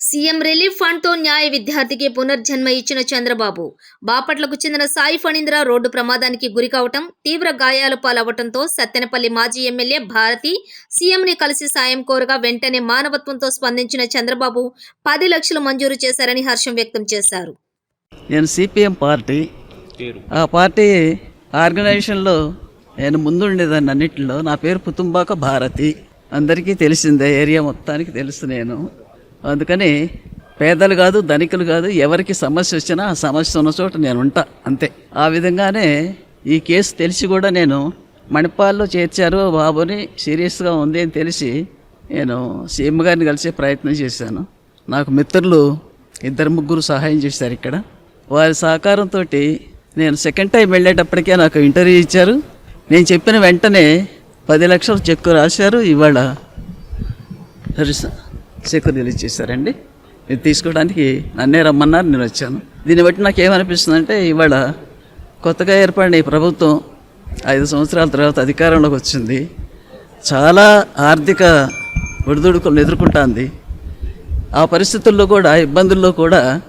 CM relief ఫండ్తో న్యాయ విద్యార్థికి పునర్జన్మ ఇచ్చిన చంద్రబాబు. బాపట్లకు చెందిన సాయి ఫణీంద్ర రోడ్డు ప్రమాదానికి గురి కావటం తీవ్ర గాయాలు పాలవటంతో సత్తెనపల్లి మాజీ ఎమ్మెల్యే భారతి సీఎంని కలిసి సాయం కోరగా వెంటనే మానవత్వంతో స్పందించిన చంద్రబాబు పది లక్షలు మంజూరు చేశారని హర్షం వ్యక్తం చేశారు. నేను సిపిఎం పార్టీ. ఆ పార్టీ ఆర్గనైజేషన్లో నేను ముందుండేదాన్ని అన్నింటిలో నా పేరు పుతుంబాక భారతి. అందరికీ తెలిసిందే ఏరియా మొత్తానికి తెలుసు నేను. అందుకని పేదలు కాదు ధనికులు కాదు ఎవరికి సమస్య వచ్చినా ఆ సమస్య ఉన్న చోట నేను ఉంటా అంతే. ఆ విధంగానే ఈ కేసు తెలిసి కూడా నేను మణిపాల్లో చేర్చారు బాబుని సీరియస్గా ఉంది అని తెలిసి నేను సీఎం గారిని కలిసే ప్రయత్నం చేశాను. నాకు మిత్రులు ఇద్దరు ముగ్గురు సహాయం చేశారు ఇక్కడ. వారి సహకారంతో నేను సెకండ్ టైం వెళ్ళేటప్పటికే నాకు ఇంటర్వ్యూ ఇచ్చారు. నేను చెప్పిన వెంటనే పది లక్షల చెక్కు రాశారు ఇవాళ చెక్కు రిలీజ్ చేశారండి. ఇది తీసుకోవడానికి నన్నే రమ్మన్నారు నేను వచ్చాను. దీన్ని బట్టి నాకు ఏమనిపిస్తుందంటే ఇవాళ కొత్తగా ఏర్పడిన ఈ ప్రభుత్వం ఐదు సంవత్సరాల తర్వాత అధికారంలోకి వచ్చింది. చాలా ఆర్థిక ఒడిదుడుకులను ఎదుర్కొంటుంది. ఆ పరిస్థితుల్లో కూడా ఇబ్బందుల్లో కూడా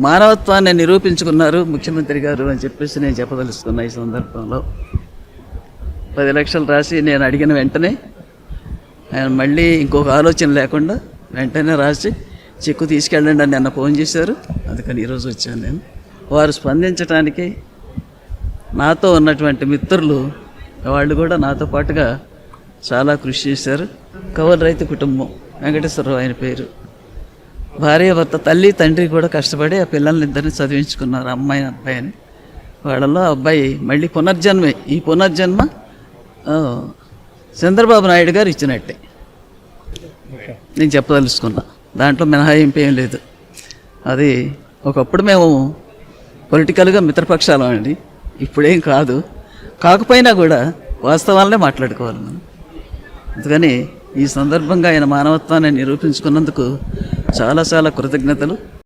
మానవత్వాన్ని నిరూపించుకున్నారు ముఖ్యమంత్రి గారు అని చెప్పేసి నేను చెప్పదలుచుకున్నా ఈ సందర్భంలో. పది లక్షలు రాసి నేను అడిగిన వెంటనే ఆయన మళ్ళీ ఇంకొక ఆలోచన లేకుండా వెంటనే రాసి చెక్కు తీసుకెళ్ళండి అని నిన్న ఫోన్ చేశారు. అందుకని ఈరోజు వచ్చాను నేను. వారు స్పందించడానికి నాతో ఉన్నటువంటి మిత్రులు వాళ్ళు కూడా నాతో పాటుగా చాలా కృషి చేశారు. కవల్ రైతు కుటుంబం వెంకటేశ్వరరావు ఆయన పేరు. భార్య భర్త తల్లి తండ్రి కూడా కష్టపడి ఆ పిల్లల్ని ఇద్దరిని చదివించుకున్నారు అమ్మాయి అబ్బాయిని. వాళ్ళలో ఆ అబ్బాయి మళ్ళీ పునర్జన్మే ఈ పునర్జన్మ చంద్రబాబు నాయుడు గారు ఇచ్చినట్టే. నేను చెప్పదలుచుకున్నా. దాంట్లో మినహాయింపు ఏం లేదు. అది ఒకప్పుడు మేము పొలిటికల్గా మిత్రపక్షాలం అండి. ఇప్పుడేం కాదు. కాకపోయినా కూడా వాస్తవాలనే మాట్లాడుకోవాలి మనం. అందుకని ఈ సందర్భంగా ఆయన మానవత్వాన్ని నిరూపించుకున్నందుకు చాలా చాలా కృతజ్ఞతలు.